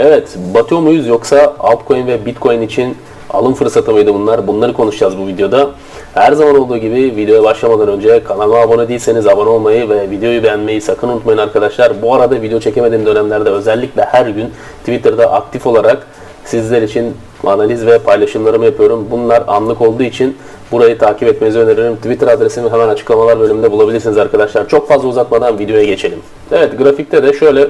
Evet, batıyor muyuz yoksa altcoin ve bitcoin için alım fırsatı mıydı bunlar? Bunları konuşacağız bu videoda. Her zaman olduğu gibi videoya başlamadan önce kanalıma abone değilseniz abone olmayı ve videoyu beğenmeyi sakın unutmayın arkadaşlar. Bu arada video çekemediğim dönemlerde özellikle her gün Twitter'da aktif olarak sizler için analiz ve paylaşımlarımı yapıyorum. Bunlar anlık olduğu için burayı takip etmenizi öneririm. Twitter adresimi hemen açıklamalar bölümünde bulabilirsiniz arkadaşlar. Çok fazla uzatmadan videoya geçelim. Evet grafikte de şöyle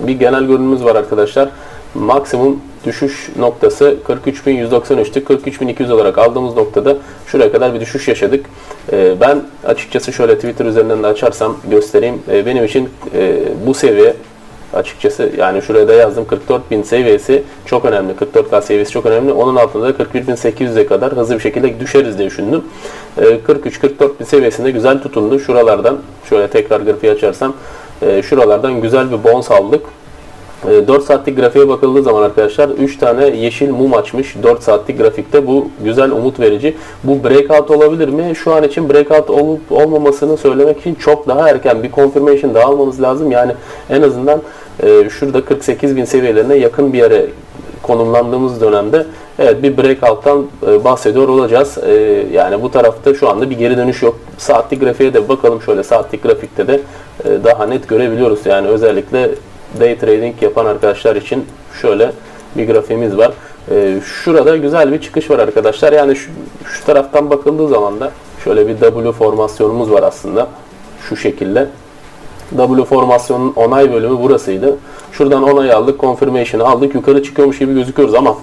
bir genel görünümümüz var arkadaşlar. Maksimum düşüş noktası 43.193'tü. 43.200 olarak aldığımız noktada şuraya kadar bir düşüş yaşadık. Ee, ben açıkçası şöyle Twitter üzerinden de açarsam göstereyim. Ee, benim için e, bu seviye açıkçası yani şuraya da yazdım 44.000 seviyesi çok önemli. 44K seviyesi çok önemli. Onun altında da 41.800'e kadar hızlı bir şekilde düşeriz diye düşündüm. Ee, 43-44.000 seviyesinde güzel tutundu. Şuralardan şöyle tekrar grafiği açarsam e, şuralardan güzel bir bounce aldık. 4 saatlik grafiğe bakıldığı zaman arkadaşlar 3 tane yeşil mum açmış 4 saatlik grafikte. Bu güzel umut verici. Bu breakout olabilir mi? Şu an için breakout olup olmamasını söylemek için çok daha erken bir confirmation daha almamız lazım. Yani en azından e, şurada 48 bin seviyelerine yakın bir yere konumlandığımız dönemde evet bir breakout'tan e, bahsediyor olacağız. E, yani bu tarafta şu anda bir geri dönüş yok. Saatlik grafiğe de bakalım şöyle saatlik grafikte de daha net görebiliyoruz. Yani özellikle day trading yapan arkadaşlar için şöyle bir grafiğimiz var. Ee, şurada güzel bir çıkış var arkadaşlar. Yani şu, şu taraftan bakıldığı zaman da şöyle bir W formasyonumuz var aslında. Şu şekilde. W formasyonun onay bölümü burasıydı. Şuradan onay aldık, confirmation'ı aldık. Yukarı çıkıyormuş gibi gözüküyoruz ama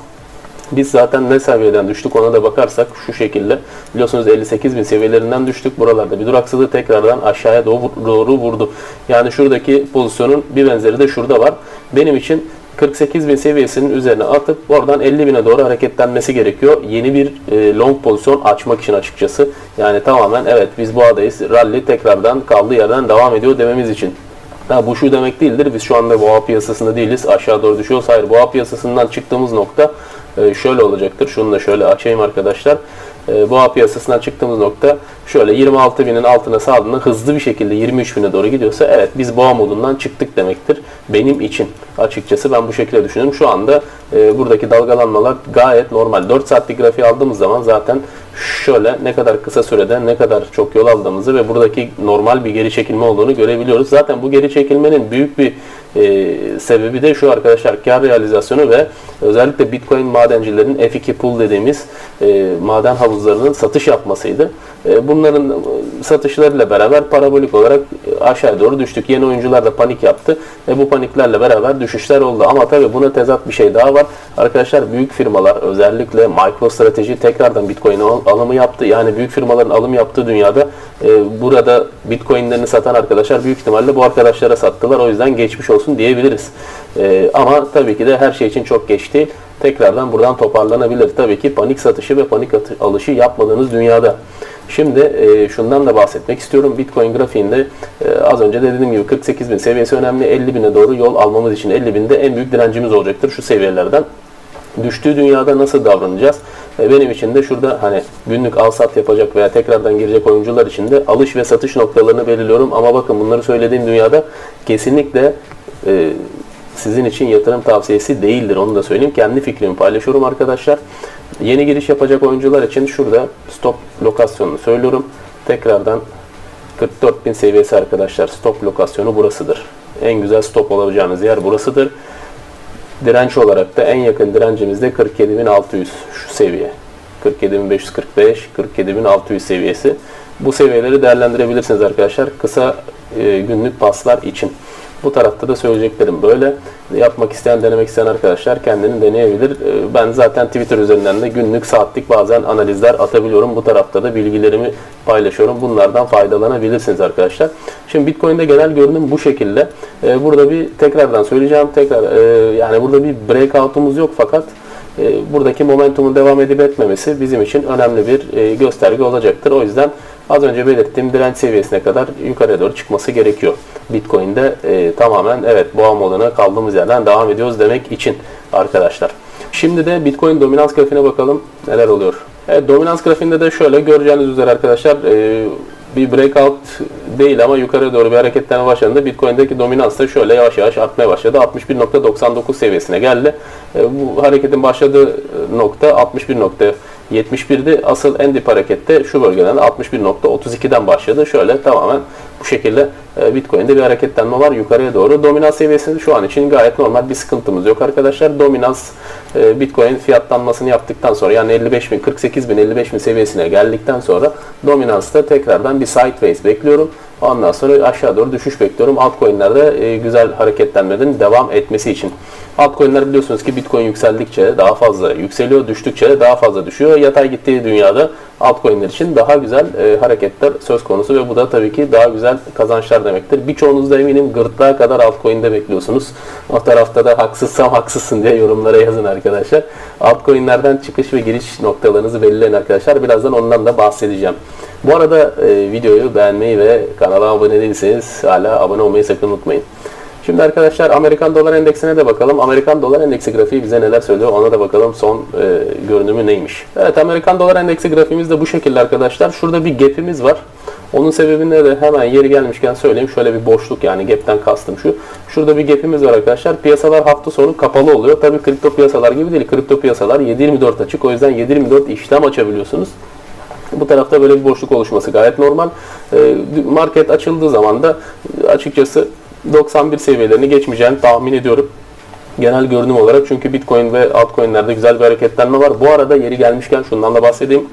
biz zaten ne seviyeden düştük ona da bakarsak şu şekilde biliyorsunuz 58 bin seviyelerinden düştük. Buralarda bir duraksadı tekrardan aşağıya doğru, vurdu. Yani şuradaki pozisyonun bir benzeri de şurada var. Benim için 48 bin seviyesinin üzerine atıp oradan 50 bine doğru hareketlenmesi gerekiyor. Yeni bir e, long pozisyon açmak için açıkçası. Yani tamamen evet biz bu adayız. Rally tekrardan kaldığı yerden devam ediyor dememiz için. Ha, bu şu demek değildir. Biz şu anda boğa piyasasında değiliz. Aşağı doğru düşüyoruz. Hayır boğa piyasasından çıktığımız nokta e, şöyle olacaktır. Şunu da şöyle açayım arkadaşlar. E, boğa piyasasından çıktığımız nokta şöyle 26 binin altına saldığında hızlı bir şekilde 23 bine doğru gidiyorsa evet biz boğa modundan çıktık demektir. Benim için açıkçası ben bu şekilde düşünüyorum. Şu anda e, buradaki dalgalanmalar gayet normal. 4 saatlik grafiği aldığımız zaman zaten şöyle ne kadar kısa sürede ne kadar çok yol aldığımızı ve buradaki normal bir geri çekilme olduğunu görebiliyoruz. Zaten bu geri çekilmenin büyük bir e, sebebi de şu arkadaşlar kar realizasyonu ve özellikle Bitcoin madencilerin F2 pool dediğimiz e, maden havuzlarının satış yapmasıydı. E, bunların satışlarıyla beraber parabolik olarak aşağı doğru düştük. Yeni oyuncular da panik yaptı ve bu paniklerle beraber düşüşler oldu. Ama tabii buna tezat bir şey daha var. Arkadaşlar büyük firmalar özellikle MicroStrategy tekrardan Bitcoin alımı yaptı. Yani büyük firmaların alım yaptığı dünyada e, burada Bitcoin'lerini satan arkadaşlar büyük ihtimalle bu arkadaşlara sattılar. O yüzden geçmiş olsun diyebiliriz. E, ama tabii ki de her şey için çok geç değil. Tekrardan buradan toparlanabilir. Tabii ki panik satışı ve panik alışı yapmadığınız dünyada. Şimdi e, şundan da bahsetmek istiyorum. Bitcoin grafiğinde e, az önce de dediğim gibi 48 bin seviyesi önemli. 50 bine doğru yol almamız için 50 binde en büyük direncimiz olacaktır şu seviyelerden. Düştüğü dünyada nasıl davranacağız? E, benim için de şurada hani günlük al sat yapacak veya tekrardan girecek oyuncular için de alış ve satış noktalarını belirliyorum. Ama bakın bunları söylediğim dünyada kesinlikle e, sizin için yatırım tavsiyesi değildir. Onu da söyleyeyim. Kendi fikrimi paylaşıyorum arkadaşlar. Yeni giriş yapacak oyuncular için şurada stop lokasyonunu söylüyorum. Tekrardan 44.000 seviyesi arkadaşlar. Stop lokasyonu burasıdır. En güzel stop olabileceğiniz yer burasıdır. Direnç olarak da en yakın direncimiz de 47.600 şu seviye. 47.545, 47.600 seviyesi. Bu seviyeleri değerlendirebilirsiniz arkadaşlar. Kısa e, günlük paslar için. Bu tarafta da söyleyeceklerim böyle. Yapmak isteyen, denemek isteyen arkadaşlar kendini deneyebilir. Ee, ben zaten Twitter üzerinden de günlük, saatlik bazen analizler atabiliyorum. Bu tarafta da bilgilerimi paylaşıyorum. Bunlardan faydalanabilirsiniz arkadaşlar. Şimdi Bitcoin'de genel görünüm bu şekilde. Ee, burada bir tekrardan söyleyeceğim. Tekrar e, yani burada bir breakout'umuz yok fakat e, buradaki momentumun devam edip etmemesi bizim için önemli bir e, gösterge olacaktır. O yüzden az önce belirttiğim direnç seviyesine kadar yukarıya doğru çıkması gerekiyor. Bitcoin'de e, tamamen evet boğa moduna kaldığımız yerden devam ediyoruz demek için arkadaşlar. Şimdi de Bitcoin dominans grafiğine bakalım neler oluyor. Evet dominans grafiğinde de şöyle göreceğiniz üzere arkadaşlar e, bir breakout değil ama yukarı doğru bir hareketlenme başladığında Bitcoin'deki dominans da şöyle yavaş yavaş artmaya başladı. 61.99 seviyesine geldi. E, bu hareketin başladığı nokta 61.71'di. Asıl en dip harekette şu bölgeden 61.32'den başladı. Şöyle tamamen bu şekilde e, Bitcoin'de bir hareketlenme var yukarıya doğru. Dominans seviyesinde şu an için gayet normal bir sıkıntımız yok arkadaşlar. Dominans e, Bitcoin fiyatlanmasını yaptıktan sonra yani 55 bin, 48 bin, 55 bin seviyesine geldikten sonra dominansta tekrardan bir sideways bekliyorum. Ondan sonra aşağı doğru düşüş bekliyorum. Altcoin'lerde e, güzel hareketlenmelerin devam etmesi için. Altcoin'ler biliyorsunuz ki Bitcoin yükseldikçe daha fazla yükseliyor, düştükçe daha fazla düşüyor. Yatay gittiği dünyada altcoin'ler için daha güzel e, hareketler söz konusu ve bu da tabii ki daha güzel kazançlar demektir. Birçoğunuz da eminim gırtlağa kadar altcoin'de bekliyorsunuz. O tarafta da haksızsam haksızsın diye yorumlara yazın arkadaşlar. Altcoin'lerden çıkış ve giriş noktalarınızı belirleyin arkadaşlar. Birazdan ondan da bahsedeceğim. Bu arada e, videoyu beğenmeyi ve kanala abone değilseniz hala abone olmayı sakın unutmayın. Şimdi arkadaşlar Amerikan dolar endeksine de bakalım. Amerikan dolar endeksi grafiği bize neler söylüyor ona da bakalım son e, görünümü neymiş. Evet Amerikan dolar endeksi grafiğimiz de bu şekilde arkadaşlar. Şurada bir gap'imiz var. Onun sebebini de hemen yeri gelmişken söyleyeyim. Şöyle bir boşluk yani gap'ten kastım şu. Şurada bir gap'imiz var arkadaşlar. Piyasalar hafta sonu kapalı oluyor. Tabii kripto piyasalar gibi değil. Kripto piyasalar 7.24 açık. O yüzden 7.24 işlem açabiliyorsunuz. Bu tarafta böyle bir boşluk oluşması gayet normal. E, market açıldığı zaman da açıkçası 91 seviyelerini geçmeyeceğini tahmin ediyorum. Genel görünüm olarak çünkü Bitcoin ve altcoin'lerde güzel bir hareketlenme var. Bu arada yeri gelmişken şundan da bahsedeyim.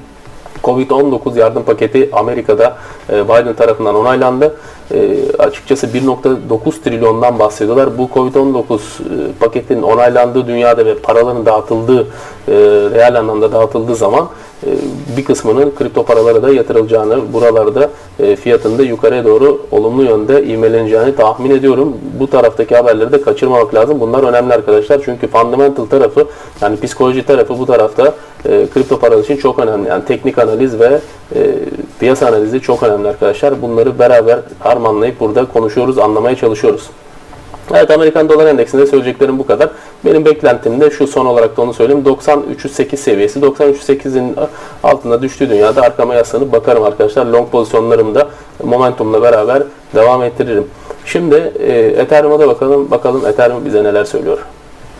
Covid-19 yardım paketi Amerika'da e, Biden tarafından onaylandı. E, açıkçası 1.9 trilyondan bahsediyorlar. Bu Covid-19 e, paketinin onaylandığı dünyada ve paraların dağıtıldığı, reel anlamda dağıtıldığı zaman bir kısmının kripto paralara da yatırılacağını, buralarda fiyatında yukarıya doğru olumlu yönde ivmeleneceğini tahmin ediyorum. Bu taraftaki haberleri de kaçırmamak lazım. Bunlar önemli arkadaşlar. Çünkü fundamental tarafı yani psikoloji tarafı bu tarafta kripto para için çok önemli. Yani teknik analiz ve piyasa analizi çok önemli arkadaşlar. Bunları beraber harmanlayıp burada konuşuyoruz, anlamaya çalışıyoruz. Evet Amerikan dolar endeksinde söyleyeceklerim bu kadar. Benim beklentim de şu son olarak da onu söyleyeyim. 9308 seviyesi. 9308'in altında düştüğü dünyada arkama yaslanıp bakarım arkadaşlar. Long pozisyonlarımı da momentumla beraber devam ettiririm. Şimdi e, Ethereum'a da bakalım. Bakalım Ethereum bize neler söylüyor.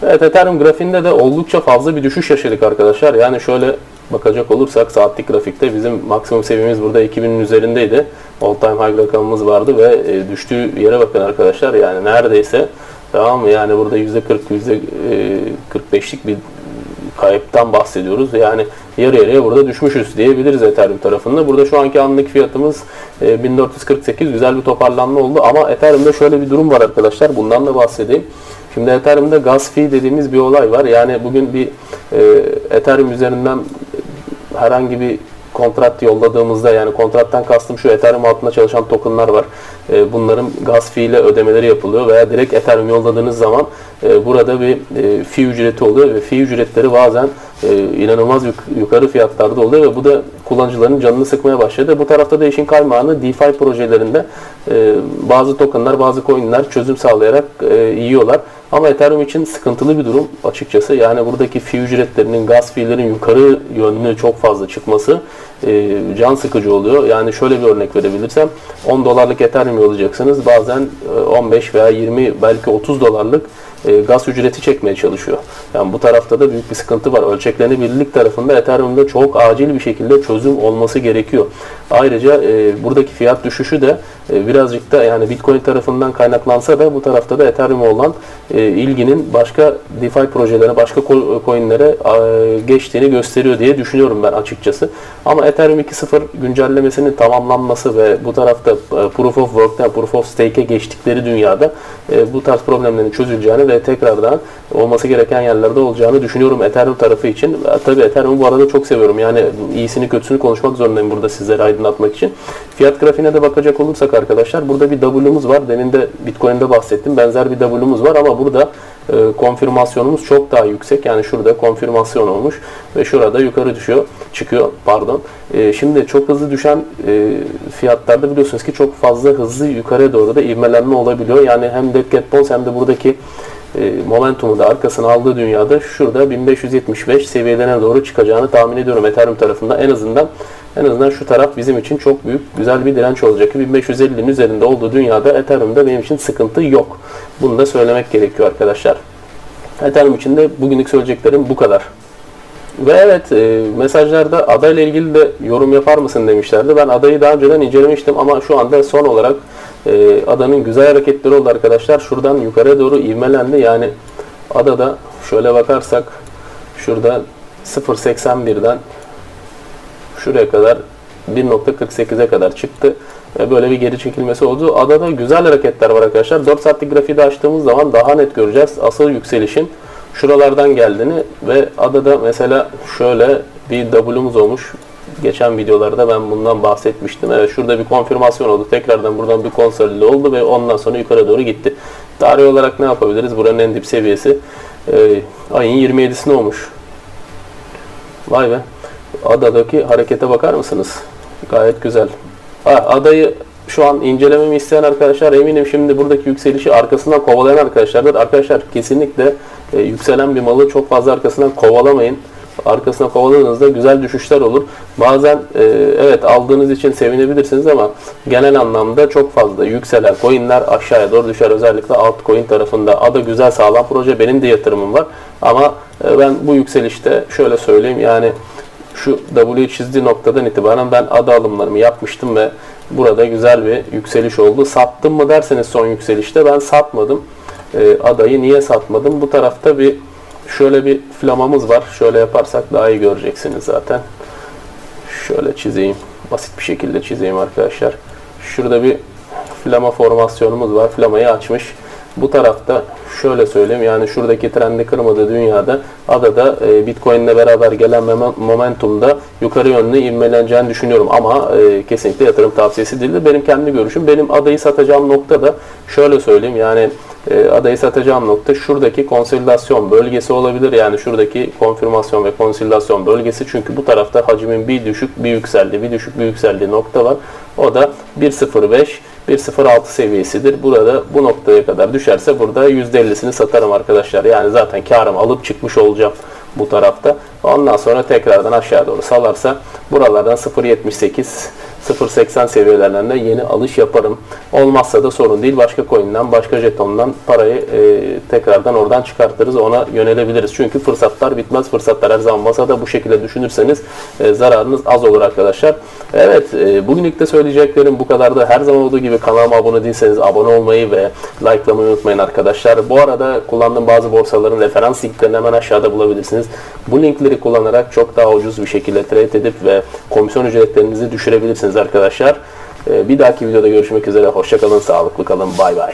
Evet Ethereum grafiğinde de oldukça fazla bir düşüş yaşadık arkadaşlar. Yani şöyle bakacak olursak saatlik grafikte bizim maksimum seviyemiz burada 2000'in üzerindeydi. All time high rakamımız vardı ve e, düştüğü yere bakın arkadaşlar yani neredeyse tamam mı yani burada %40 %45'lik bir kayıptan bahsediyoruz. Yani yarı yarıya burada düşmüşüz diyebiliriz Ethereum tarafında. Burada şu anki anlık fiyatımız 1448 güzel bir toparlanma oldu ama Ethereum'da şöyle bir durum var arkadaşlar. Bundan da bahsedeyim. Şimdi Ethereum'da gas fee dediğimiz bir olay var. Yani bugün bir e, Ethereum üzerinden herhangi bir kontrat yolladığımızda yani kontrattan kastım şu Ethereum altında çalışan tokenlar var. E, bunların gas fee ile ödemeleri yapılıyor veya direkt Ethereum yolladığınız zaman e, burada bir e, fee ücreti oluyor ve fee ücretleri bazen inanılmaz yukarı fiyatlarda oluyor ve bu da kullanıcıların canını sıkmaya başladı. Bu tarafta da işin kaymağını DeFi projelerinde bazı tokenlar, bazı coinler çözüm sağlayarak yiyorlar. Ama Ethereum için sıkıntılı bir durum açıkçası. Yani buradaki fee ücretlerinin, gaz fee'lerin yukarı yönlü çok fazla çıkması e, can sıkıcı oluyor. Yani şöyle bir örnek verebilirsem 10 dolarlık Ethereum yollayacaksınız. Bazen 15 e, veya 20 belki 30 dolarlık e, gaz ücreti çekmeye çalışıyor. Yani bu tarafta da büyük bir sıkıntı var. Ölçeklenebilirlik tarafında Ethereum'da çok acil bir şekilde çözüm olması gerekiyor. Ayrıca e, buradaki fiyat düşüşü de birazcık da yani Bitcoin tarafından kaynaklansa da bu tarafta da Ethereum'a olan e, ilginin başka DeFi projelere, başka coinlere e, geçtiğini gösteriyor diye düşünüyorum ben açıkçası. Ama Ethereum 2.0 güncellemesinin tamamlanması ve bu tarafta e, Proof of Work'tan Proof of Stake'e geçtikleri dünyada bu tarz problemlerin çözüleceğini ve tekrardan olması gereken yerlerde olacağını düşünüyorum Ethereum tarafı için. E, tabii Ethereum'u bu arada çok seviyorum. Yani iyisini kötüsünü konuşmak zorundayım burada sizlere aydınlatmak için. Fiyat grafiğine de bakacak olursak arkadaşlar burada bir W'muz var. Demin de Bitcoin'de bahsettim. Benzer bir W'muz var ama burada e, konfirmasyonumuz çok daha yüksek. Yani şurada konfirmasyon olmuş ve şurada yukarı düşüyor, çıkıyor pardon. E, şimdi çok hızlı düşen e, fiyatlarda biliyorsunuz ki çok fazla hızlı yukarıya doğru da ivmelenme olabiliyor. Yani hem Dead Cat Bones hem de buradaki momentumu da arkasına aldığı dünyada şurada 1575 seviyelerine doğru çıkacağını tahmin ediyorum Ethereum tarafında. En azından En azından şu taraf bizim için çok büyük, güzel bir direnç olacak. 1550'nin üzerinde olduğu dünyada Ethereum'da benim için sıkıntı yok. Bunu da söylemek gerekiyor arkadaşlar. Ethereum için de bugünlük söyleyeceklerim bu kadar. Ve evet e, mesajlarda adayla ilgili de yorum yapar mısın demişlerdi. Ben adayı daha önceden incelemiştim ama şu anda son olarak e, adanın güzel hareketleri oldu arkadaşlar. Şuradan yukarı doğru ivmelendi. Yani adada şöyle bakarsak şurada 0.81'den şuraya kadar 1.48'e kadar çıktı. Ve böyle bir geri çekilmesi oldu. Adada güzel hareketler var arkadaşlar. 4 saatlik grafiği de açtığımız zaman daha net göreceğiz. Asıl yükselişin şuralardan geldiğini ve adada mesela şöyle bir W'muz olmuş. Geçen videolarda ben bundan bahsetmiştim. Evet şurada bir konfirmasyon oldu. Tekrardan buradan bir konsolide oldu ve ondan sonra yukarı doğru gitti. Tarih olarak ne yapabiliriz? Buranın en dip seviyesi e, ayın 27'sinde olmuş. Vay be. Adadaki harekete bakar mısınız? Gayet güzel. Ha, adayı şu an incelememi isteyen arkadaşlar eminim şimdi buradaki yükselişi arkasından kovalayan arkadaşlardır. Arkadaşlar kesinlikle e, yükselen bir malı çok fazla arkasından kovalamayın. Arkasına kovaladığınızda güzel düşüşler olur. Bazen e, evet aldığınız için sevinebilirsiniz ama genel anlamda çok fazla yükselen coinler aşağıya doğru düşer. Özellikle altcoin tarafında. Ada güzel sağlam proje. Benim de yatırımım var. Ama e, ben bu yükselişte şöyle söyleyeyim yani şu W çizdiği noktadan itibaren ben ada alımlarımı yapmıştım ve burada güzel bir yükseliş oldu. Sattım mı derseniz son yükselişte ben satmadım. E, adayı niye satmadım? Bu tarafta bir şöyle bir flamamız var. Şöyle yaparsak daha iyi göreceksiniz zaten. Şöyle çizeyim. Basit bir şekilde çizeyim arkadaşlar. Şurada bir flama formasyonumuz var. Flamayı açmış. Bu tarafta şöyle söyleyeyim yani şuradaki trendi kırmadığı dünyada adada e, Bitcoin ile beraber gelen mom- momentumda yukarı yönlü ivmeleneceğini düşünüyorum ama e, kesinlikle yatırım tavsiyesi değildir. Benim kendi görüşüm. Benim adayı satacağım nokta da şöyle söyleyeyim yani e, adayı satacağım nokta şuradaki konsolidasyon bölgesi olabilir. Yani şuradaki konfirmasyon ve konsolidasyon bölgesi. Çünkü bu tarafta hacmin bir düşük bir yükseldiği, bir düşük bir yükseldiği nokta var. O da 1.05 1.06 seviyesidir. Burada bu noktaya kadar düşerse burada %50'sini satarım arkadaşlar. Yani zaten karımı alıp çıkmış olacağım bu tarafta. Ondan sonra tekrardan aşağı doğru salarsa buralardan 0.78 0.80 seviyelerinde yeni alış yaparım. Olmazsa da sorun değil. Başka coin'den, başka jetondan parayı e, tekrardan oradan çıkartırız. Ona yönelebiliriz. Çünkü fırsatlar bitmez. Fırsatlar her zaman masada. Bu şekilde düşünürseniz e, zararınız az olur arkadaşlar. Evet, e, bugünlük de söyleyeceklerim bu kadar da her zaman olduğu gibi kanalıma abone değilseniz abone olmayı ve likelamayı unutmayın arkadaşlar. Bu arada kullandığım bazı borsaların referans linklerini hemen aşağıda bulabilirsiniz. Bu linkleri kullanarak çok daha ucuz bir şekilde trade edip ve komisyon ücretlerinizi düşürebilirsiniz arkadaşlar. E, bir dahaki videoda görüşmek üzere. Hoşçakalın, sağlıklı kalın. Bay bay.